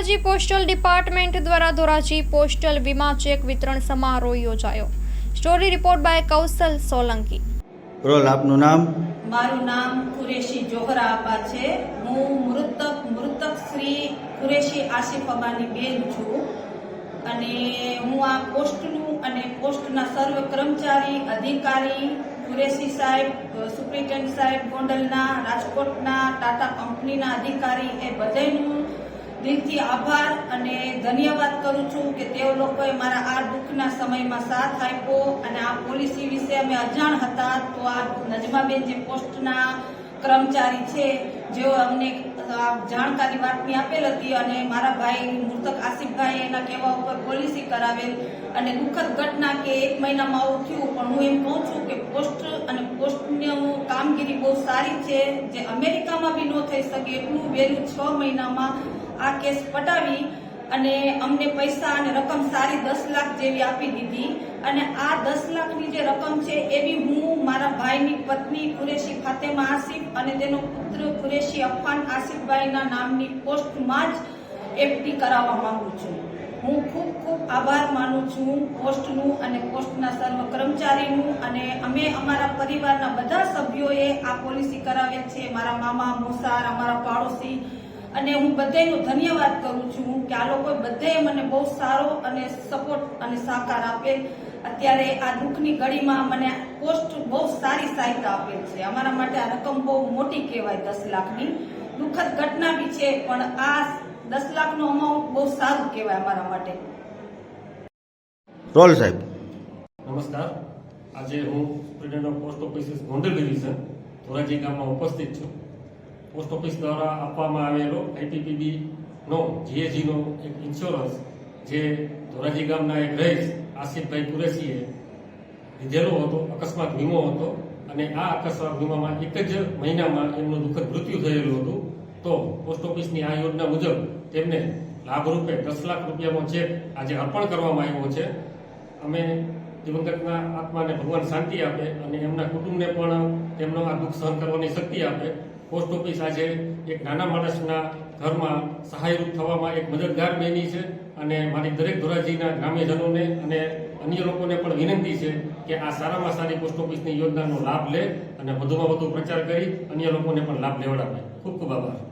Dhoraji postal department દ્વારા Dhoraji postal વીમા check વિતરણ સમારોહ યોજાયો. Story report by Kaushal Solanki. Roll આપનું નામ? મારું નામ કુરેશી જોહરા આપા છે. હું મૃતક મૃતક શ્રી કુરેશી આસિફ અબાની બેન છું. અને હું આ પોસ્ટનું અને પોસ્ટના સર્વ કર્મચારી અધિકારી કુરેશી સાહેબ સુપ્રિન્ટેન્ડન્ટ સાહેબ ગોંડલના રાજકોટના ટાટા કંપનીના અધિકારી એ બધાનું દિલથી આભાર અને ધન્યવાદ કરું છું કે તેઓ લોકોએ મારા આ દુઃખના સમયમાં સાથ આપ્યો અને આ પોલિસી વિશે અમે અજાણ હતા તો આ નજમાબેન જે પોસ્ટના કર્મચારી છે, જેઓ અમને જાણકારી બાતમી આપેલ હતી અને મારા ભાઈ મૃતક આસિફભાઈ એના કહેવા ઉપર પોલિસી કરાવેલ અને દુઃખદ ઘટના કે એક મહિનામાં આવું થયું, પણ હું એમ કહું છું કે પોસ્ટ અને પોસ્ટની કામગીરી બહુ સારી છે, જે અમેરિકામાં બી ન થઈ શકે એટલું વહેલું છ મહિનામાં આ કેસ પટાવી અને અમને પૈસા અને રકમ સારી દસ લાખ જેવી આપી દીધી. અને આ દસ લાખની જે રકમ છે, એવી હું મારા ભાઈની પત્ની કુરેશી ફાતેમા આસિફ અને તેનો પુત્ર કુરેશી અફાન આસિફભાઈના નામની પોસ્ટમાં જ એફડી કરાવવા માંગુ છું. હું ખૂબ ખૂબ આભાર માનું છું પોસ્ટનું અને પોસ્ટના સર્વ કર્મચારીનું અને અમે અમારા પરિવારના બધા સભ્યોએ આ પોલિસી કરાવ્યા છે. મારા મામા, મોસાર, અમારા પાડોશી અને હું બધાનો ધન્યવાદ કરું છું કે આ લોકોએ બધાએ મને બહુ સારો અને સપોર્ટ અને સહકાર આપેલ અત્યારે આ દુઃખની ઘડીમાં મને પોસ્ટ બહુ સારી સહાયતા આપેલ છે. અમારા માટે આ રકમ બહુ મોટી કહેવાય દસ લાખની. દુઃખદ ઘટના બી છે પણ આ દસ લાખનો અમાઉન્ટ બહુ સારું કહેવાય અમારા માટે. રોલ સાહેબ. નમસ્કાર. આજે હું superintendent of post office Gondal division Dhoraji ગામમાં ઉપસ્થિત છું. પોસ્ટ ઓફિસ દ્વારા આપવામાં આવેલો આઈપીપીબી નો જીએજી નો એક ઇન્સ્યોરન્સ જે ધોરાજી ગામના એક રહીશ, આસિફભાઈ કુરેશીએ લીધેલો હતો, અકસ્માત વીમો હતો અને આ અકસ્માત વીમામાં એક જ મહિનામાં એમનું દુઃખદ મૃત્યુ થયેલું હતું. તો પોસ્ટ ઓફિસની આ યોજના મુજબ તેમને લાભરૂપે દસ લાખ રૂપિયાનો ચેક આજે અર્પણ કરવામાં આવ્યો છે. અમે દિવંગતના આત્માને ભગવાન શાંતિ આપે અને એમના કુટુંબને પણ તેમનો આ દુઃખ સહન કરવાની શક્તિ આપે. પોસ્ટ ઓફિસ આજે એક નાના માણસના ઘરમાં સહાયરૂપ થવામાં એક મદદગાર બની છે અને મારી દરેક ધોરાજીના ગ્રામ્યજનોને અને અન્ય લોકોને પણ વિનંતી છે કે આ સારામાં સારી પોસ્ટ ઓફિસની યોજનાનો લાભ લે અને વધુમાં વધુ પ્રચાર કરી અન્ય લોકોને પણ લાભ લેવડાવે. ખૂબ ખૂબ આભાર.